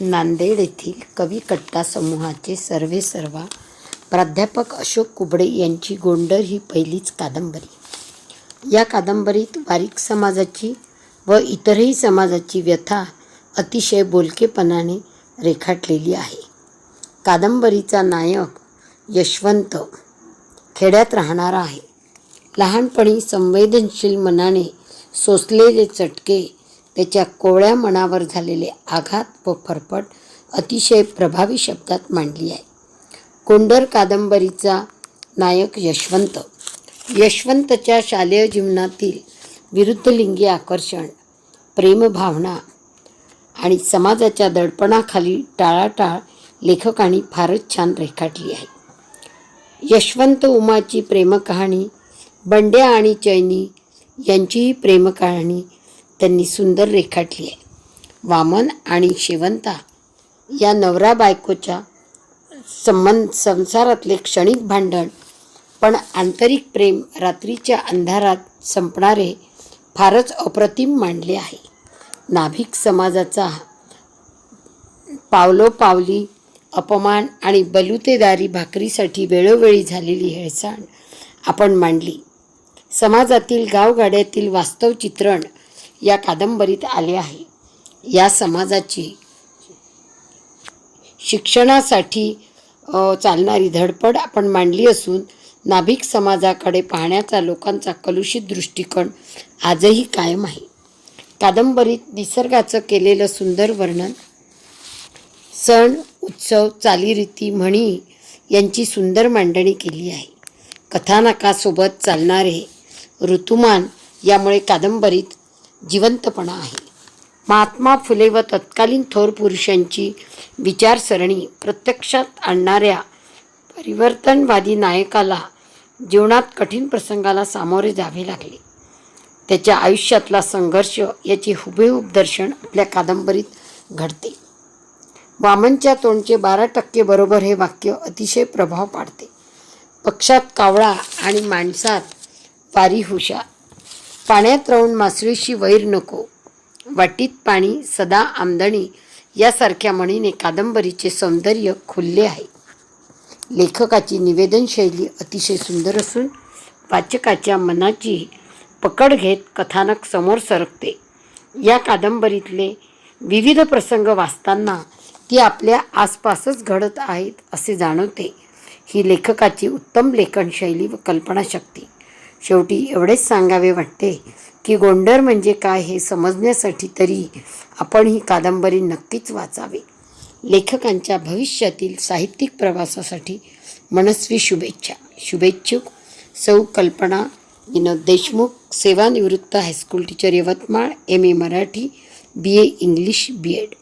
नांदेड येथील कवी कट्टा समूहाचे सर्वे सर्वा प्राध्यापक अशोक कुबडे यांची गोंडर ही पहिलीच कादंबरी. या कादंबरीत वारीक समाजाची व इतरही समाजाची व्यथा अतिशय बोलकेपणाने रेखाटलेली आहे. कादंबरीचा नायक यशवंत खेड्यात राहणारा आहे. लहानपणी संवेदनशील मनाने सोसलेले चटके त्याच्या कोवळ्या मनावर झालेले आघात व फरफट अतिशय प्रभावी शब्दात मांडली आहे. कोंडर कादंबरीचा नायक यशवंत. यशवंतच्या शालेय जीवनातील विरुद्धलिंगी आकर्षण प्रेमभावना आणि समाजाच्या दडपणाखाली टाळाटाळ लेखकांनी फारच छान रेखाटली आहे. यशवंत उमाची प्रेमकहाणी बंड्या आणि चैनी यांचीही प्रेमकहाणी त्यांनी सुंदर रेखाटली आहे वामन आणि शेवंता या नवरा बायकोच्या संबंध संसारातले क्षणिक भांडण पण आंतरिक प्रेम रात्रीच्या अंधारात संपणारे फारच अप्रतिम मांडले आहे. नाभिक समाजाचा पावलोपावली अपमान आणि बलुतेदारी भाकरीसाठी वेळोवेळी झालेली हेळसांड आपण मांडली. समाजातील गावगाड्यातील वास्तव चित्रण या कादंबरीत आले आहे. या समाजाची शिक्षणासाठी चालणारी धडपड आपण मांडली असून नाभिक समाजाकडे पाहण्याचा लोकांचा कलुषित दृष्टिकोन आजही कायम आहे. कादंबरीत निसर्गाचं केलेलं सुंदर वर्णन सण उत्सव चालीरीती म्हणी यांची सुंदर मांडणी केली आहे. कथानकासोबत चालणारे ऋतुमान यामुळे कादंबरीत जिवंतपणा आहे. महात्मा फुले व तत्कालीन थोर पुरुषांची विचारसरणी प्रत्यक्षात आणणाऱ्या परिवर्तनवादी नायकाला जीवनात कठीण प्रसंगाला सामोरे जावे लागले. त्याच्या आयुष्यातला संघर्ष याचे हुबेहूब दर्शन आपल्या कादंबरीत घडते. वामनच्या तोंडचे बारा टक्के बरोबर हे वाक्य अतिशय प्रभाव पाडते. पक्षात कावळा आणि माणसात वारी हुशार पाण्यात राहून मासळीशी वैर नको. वाटीत पाणी सदा आमदणी यासारख्या म्हणीने कादंबरीचे सौंदर्य खुलले आहे. लेखकाची निवेदनशैली अतिशय सुंदर असून वाचकाच्या मनाची पकड घेत कथानक समोर सरकते. या कादंबरीतले विविध प्रसंग वाचताना ती आपल्या आसपासच घडत आहेत असे जाणवते. ही लेखकाची उत्तम लेखनशैली व कल्पनाशक्ती. शेवटी एवढेच सांगावे वाटते की गोंडर म्हणजे काय हे समजण्यासाठी तरी आपण ही कादंबरी नक्कीच वाचावी. लेखकांच्या भविष्यातील साहित्यिक प्रवासासाठी मनस्वी शुभेच्छा. शुभेच्छुक सौ कल्पना विनोद देशमुख सेवानिवृत्त high school teacher Yavatmal M A Marathi B A English B Ed.